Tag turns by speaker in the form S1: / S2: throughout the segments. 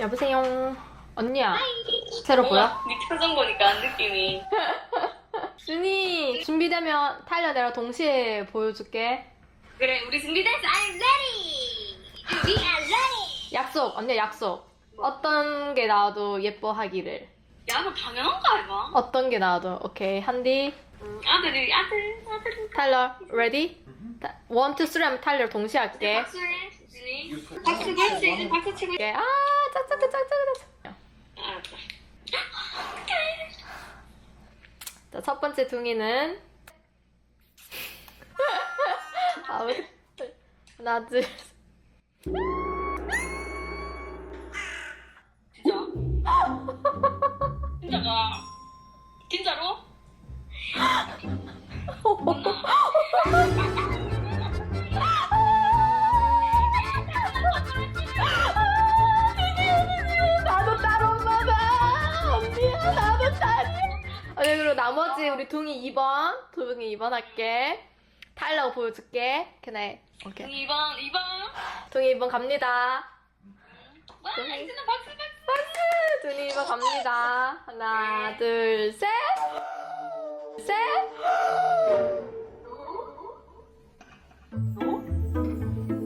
S1: 여보세요. 언니야. 새로 보여?
S2: 네 표정 보니까 느낌이.
S1: 준이 준비되면 타일러 내가 동시에 보여줄게.
S2: 그래, 우리 준비됐어. I'm ready. We are ready.
S1: 약속. 언니 약속. 어떤 게 나와도 예뻐하기를.
S2: 야, 너 당연한 거 알바?
S1: 어떤 게 나와도 오케이. 한디.
S2: 음, 아들이 아들 아들.
S1: 타일러 ready? 원, 투, 쓰리 하면 타일러 동시에 할게.
S2: 박수해, 준이. 박수. 이제 박수 치고.
S1: 아, 짝짝짝짝짝. 자, 첫 번째 둥이는 아, 왜? 하나, 둘, 셋. 2번 둥이 2번 할게. 타일러 보여줄게. 그네. 오케이.
S2: 2번, 2번.
S1: 둥이 2번 갑니다.
S2: 와, 이제는 박수, 박수.
S1: 박스 둥이 2번 갑니다. 하나 둘 셋셋.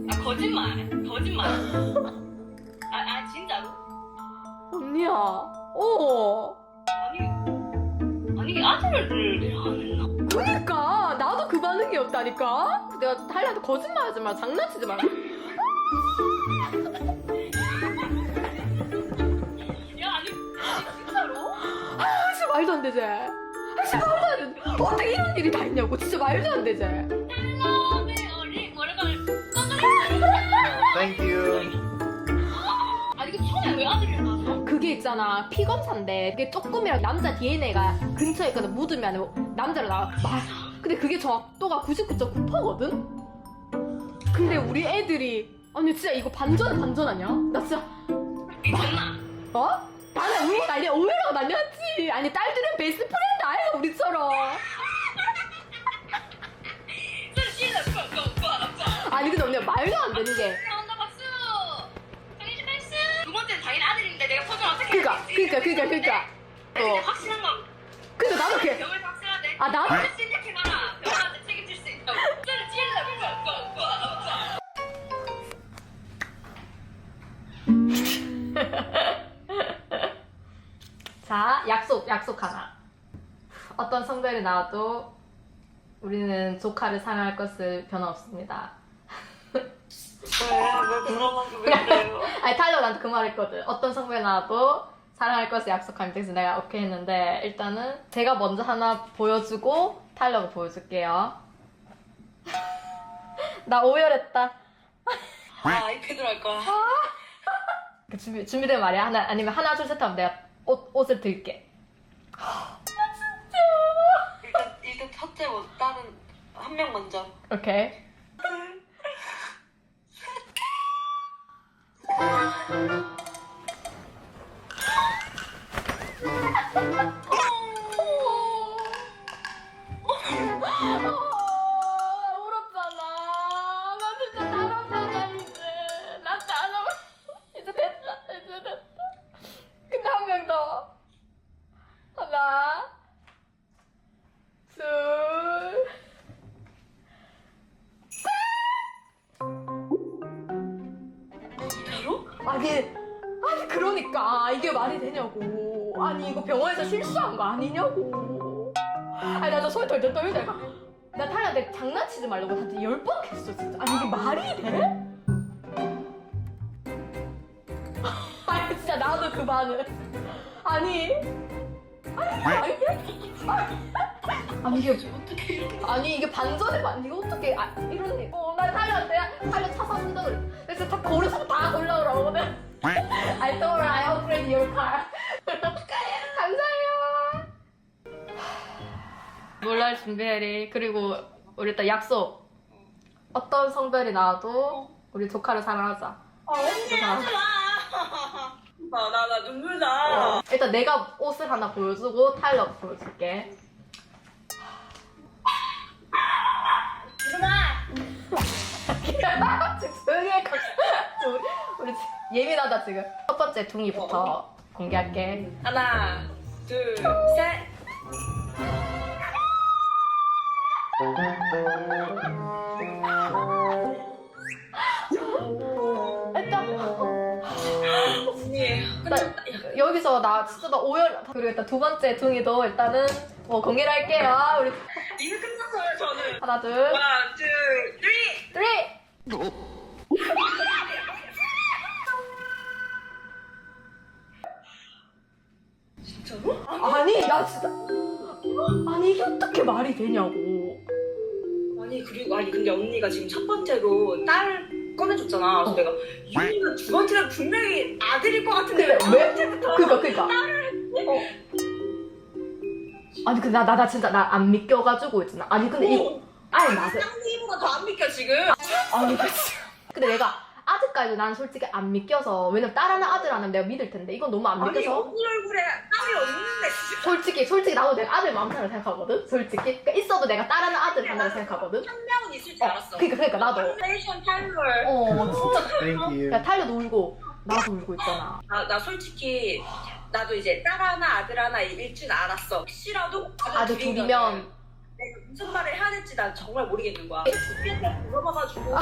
S2: 아, 거짓말. 거짓말. 아, 아, 진짜로?
S1: 언니야. 오.
S2: 아니, 아니, 아들을 안 했나?
S1: 그니까 나도 그 반응이 없다니까 내가 타일러한테 거짓말하지 마 장난치지 마
S2: 야, 아니, 아니, 진짜로?
S1: 아, 진짜 말도 안 되지? 아, 진짜 말도 안 돼. 어떻게 이런 일이 다 있냐고. 진짜 말도 안 되지?
S2: 어리
S3: Thank you.
S2: 아니 그 처음에 왜 아들을 낳았어?
S1: 그게 있잖아. 피 검사인데, 그게 조금이라도 남자 DNA가 근처에 있거든. 묻으면 남자로 나와. 말. 근데 그게 정확도가 99.9%거든? 근데 우리 애들이, 아니, 진짜 이거 반전 반전 아니야? 나 진짜,
S2: 미쳤나?
S1: 어? 나는 울고 난리, 오해라고 난리났지. 아니, 딸들은 베스트 프렌드 아예 우리처럼. 아니, 근데 언니가 말도 안 되는 게.
S2: 나온다 박수 정해준 박수 두 번째는 당연히 아들인데 내가 포장 어떻게
S1: 그니까, 그니까? 그니까, 그니까.
S2: 근데
S1: 어.
S2: 확실한 건
S1: 근데 나도 걔,
S2: 병을 박수하대
S1: 아, 나도
S2: 병을 생각해봐라 병한테 책임질 수 있다고 꽝꽝꽝꽝
S1: 자, 약속, 약속 하나. 어떤 성별이 나와도 우리는 조카를 사랑할 것을 변함없습니다.
S2: 왜? 왜 물어봐도 왜 그래요?
S1: 아니, 타일러 나한테 그 말 했거든. 어떤 성별이 나와도 사랑할 것을 약속합니다. 그래서 내가 오케이 했는데, 일단은 제가 먼저 하나 보여주고, 타일러가 보여줄게요. 나 오열했다.
S2: 아 아이패드로 할 거야
S1: 준비, 준비된 말이야? 하나, 아니면 하나, 둘, 셋 하면 내가 옷, 옷을 들게.
S2: 일단 일단 첫째 뭐 다른 한 명 먼저
S1: 오케이. 아니, 아니 그러니까 이게 말이 되냐고. 아니 이거 병원에서 실수한 거 아니냐고. 아니 나저 소리 덜덜 떨리다가 나 타이한테 장난치지 말라고 나한테 열번 했어 진짜. 아니 이게 말이 돼? 아니 진짜 나도 그 반응. 아니. 아니 이게
S2: 어떻게 이렇게
S1: 아니 이게 반전의 반 이거 어떻게 아, 이런 일. 어나 타이한테 타이 차 사준다 그래. 그래서 다 거기서 다 올라오라거든. I her I upgrade your car. 감사해요. 몰랄 준비해리. 그리고 우리 일단 약속. 어떤 성별이 나와도 우리 조카를 사랑하자.
S2: 아 언니 하지 마. 나 나 나 눈물 나.
S1: 어, 일단 내가 옷을 하나 보여주고 타일러 보여줄게.
S2: 일어나.
S1: 조용히 해. 우리 예민하다 지금. 첫 번째 둥이부터 공개할게.
S2: 하나, 둘, 셋.
S1: 여기서 나 진짜 나 오열 그리고 일단 두 번째 둥이도 일단은 뭐 공개를 할게요. 우리
S2: 이미 끝났어요, 저는.
S1: 하나 둘
S2: One, two, three.
S1: 쓰리.
S2: 진짜로?
S1: 아니 나 진짜 아니 이게 어떻게 말이 되냐고.
S2: 아니 그리고 아니 근데 언니가 지금 첫 번째로 딸 꺼내줬잖아. 그래서 내가 이 언니가 두 번째는 분명히 아들일 것 같은데
S1: 근데
S2: 첫
S1: 왜?
S2: 번째부터
S1: 그니까 그니까. 어. 아니 근데 나 나 나 진짜 나 안 믿겨가지고 있잖아. 아니 근데 이거 아니 맞아.
S2: 쌍둥이보다 더 안 믿겨 지금.
S1: 아니. 근데 내가 아직까지 난 솔직히 안 믿겨서 왜냐면 딸 하나 아들 하나 내가 믿을 텐데 이건 너무 안
S2: 아니
S1: 믿겨서
S2: 언니 얼굴에 땀이 없는데.
S1: 솔직히 솔직히 나도 내가 아들 마음대로 생각하거든 솔직히 그러니까 있어도 내가 딸 하나 아들 하나 생각하거든
S2: 한 명은 있을 줄
S1: 어,
S2: 알았어.
S1: 그니까 그니까 나도
S2: 레이션 타일러.
S1: 어 진짜
S3: Thank you.
S1: 야 탈려도 울고 나도 울고 있잖아
S2: 나, 나 솔직히 나도 이제 딸 하나 아들 하나 일 줄 알았어. 혹시라도
S1: 아들 둘이면
S2: 내가 무슨 말을 해야 될지 난 정말 모르겠는 거야. 주피한테 물어봐가지고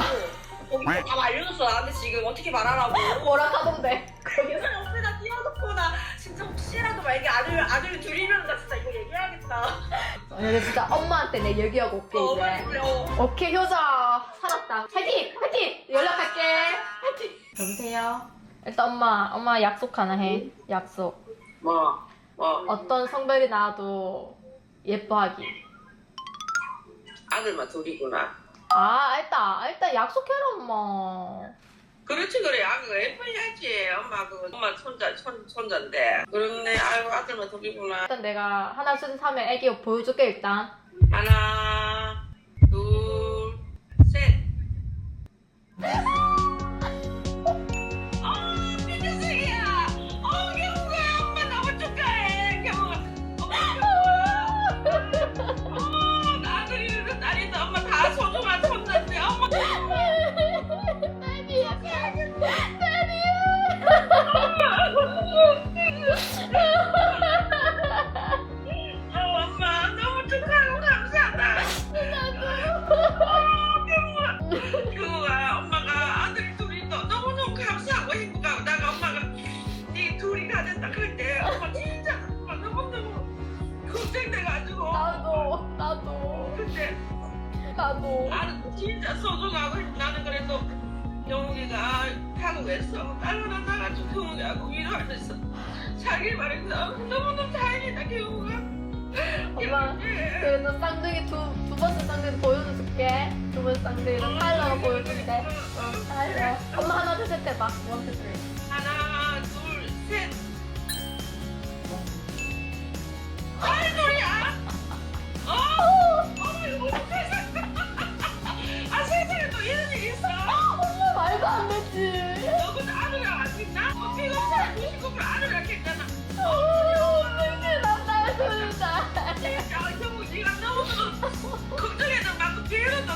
S2: 거기서 다 알려줬어 나한테 지금 어떻게 말하라고.
S1: 뭐라 하던데? 거기서
S2: 그래서 옆에다 띄워놓고 나. 진짜 혹시라도 만약에 아들 아들 둘이면 나 진짜 이거 얘기해야겠다.
S1: 내가 진짜 엄마한테 내 얘기하고 올게
S2: 어,
S1: 이제.
S2: 빨리 그래. 어.
S1: 오케이 효자. 살았다. 화이팅! 화이팅! 연락할게. 화이팅! 여보세요? 일단 엄마 엄마 약속 하나 해. 약속.
S2: 뭐 뭐.
S1: 어떤 성별이 나와도 예뻐하기.
S2: 아들만 둘이구나.
S1: 아 일단 일단 약속해라 엄마.
S2: 그렇지 그래. 아 그거 예뻐야지 엄마 그거 엄마 손자 손 손자인데. 그렇네. 아이고 아들만 둘이구나.
S1: 일단 내가 하나 둘셋 하면 애기 옷 보여줄게 일단.
S2: 하나 둘셋
S1: 나도
S2: 그때
S1: 나도
S2: 나는 진짜 소중하고 나는 그래도 영웅이가 한국에서 딸 하나 나가지고 경웅이하고 위로하면서 살길 바랬어 너무너무 다행이다 경웅아
S1: 엄마 그래도 쌍둥이 두, 두 번째 쌍둥이 보여줄게. 두 번째 쌍둥이는 타일러가 보여줄게. 어 타일러 엄마 하나 둘셋 해봐. 원, 투, 쓰리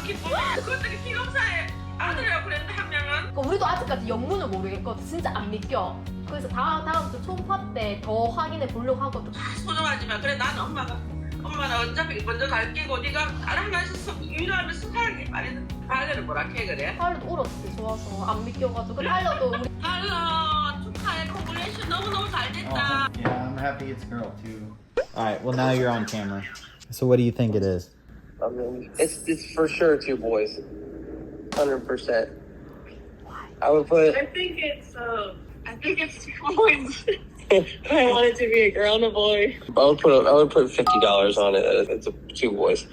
S2: 기뻐 그것들이 피검사에 아들이라고 그랬는데 한 명은
S1: 우리도 아직까지 영문을 모르겠거든 진짜 안 믿겨 그래서 다음 다음 주 초파 때 더 확인해 보려고 하거든
S2: 소중하지만 그래 나는 엄마가 엄마는 어차피 먼저 갈 끼고 네가 알아가서 위로하면서 살길 바랬는데 아들은 뭐라 해 그래?
S1: 타일러도 울었지 좋아서 안 믿겨가지고 타일러도 우리
S2: 달라 축하해 콩글레이션 너무너무 잘 됐다
S3: Awesome. Yeah, I'm happy it's girl too. All right. Well, now you're on camera. So, what do you think it is?
S4: I mean, it's it's for sure two boys, hundred percent. I would put.
S2: I think it's uh I think it's two boys I want it to be a girl and a boy
S4: I would put. I would put fifty dollars on it. It's a, two boys.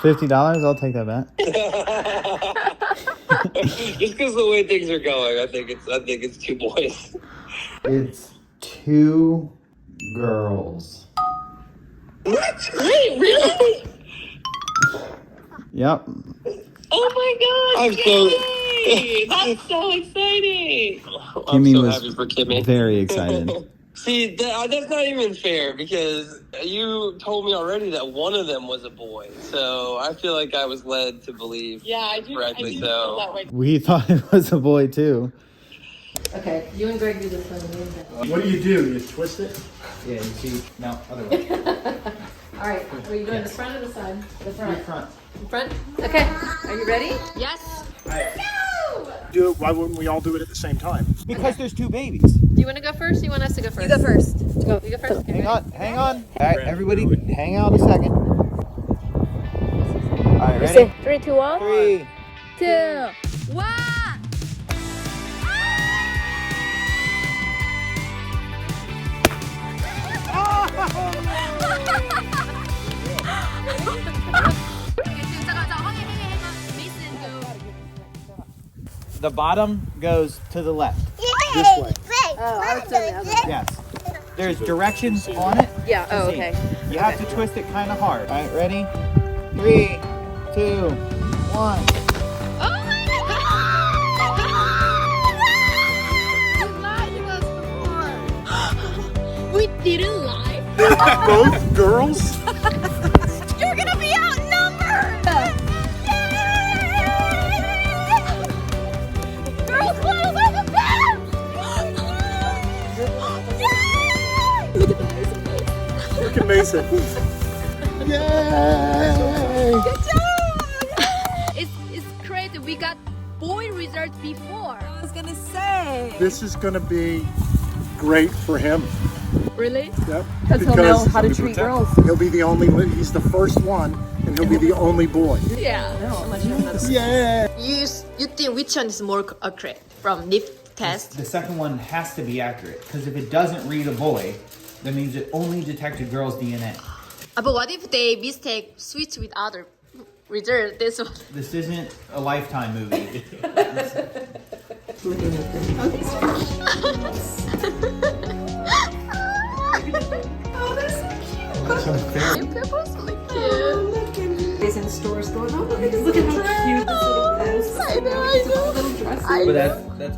S3: Fifty dollars. I'll take that bet.
S4: Just because the way things are going, I think it's. I think it's two boys.
S3: It's two girls.
S4: What? Wait, really?
S3: Yep.
S2: Oh my
S4: I'm so.
S2: That's so exciting
S4: I'm
S3: Kimmy
S4: so
S3: was
S4: happy for Kimmy.
S3: Very excited.
S4: See, that, uh, that's not even fair because you told me already that one of them was a boy. So I feel like I was led to believe.
S2: Yeah I do
S4: Rightly
S2: I do
S4: so.
S2: that way
S3: we thought it was a boy too.
S1: Okay, you and Greg do this one. me and Greg.
S5: What do you do? You twist it?
S3: Yeah, you see, no, other way.
S1: All right, are you doing the front or the side? The front.
S3: Front.
S1: The Front? Okay, are you ready? Yes.
S5: Do it. Why wouldn't we all do it at the same time?
S3: Because there's two babies.
S1: Do you want to go first? Or you want us to go first? You go first. Go. You go first. Okay,
S3: Hang
S1: ready?
S3: on, hang on. All right, everybody, hang out a second. All right, ready?
S1: Three, two, one.
S3: Three.
S1: two, one. Ah!
S3: The bottom goes to the left.
S5: This way.
S1: Oh, I was doing the other.
S3: Yes. There's directions on it.
S1: Yeah. Oh, okay.
S3: You have to twist it kind of hard. All right, ready? Three, two, one.
S1: Oh my god! We didn't lie.
S5: Both girls?
S1: Eyes.
S5: Look at Mason. Yay!
S1: Good job! It's, it's crazy. We got boy results before.
S6: I was gonna say.
S5: This is going to be great for him.
S1: Really?
S5: Yep.
S6: Because he'll know how to treat girls.
S5: He'll be the only. He's the first one, and he'll be the only boy.
S1: Yeah.
S5: Yeah.
S1: You, you think which one is more accurate from NIF test?
S3: The second one has to be accurate because if it doesn't read a boy, that means it only detected girls' DNA.
S1: Uh, but what if they mistake switch with other result? This one.
S3: This isn't a lifetime movie. That's unfair.
S1: Purple's really cute.
S6: He's in stores going, oh, look at, look at how cute this little is.
S1: I know, I know.
S6: Little dress.
S1: I
S3: But
S1: know.
S3: that's that's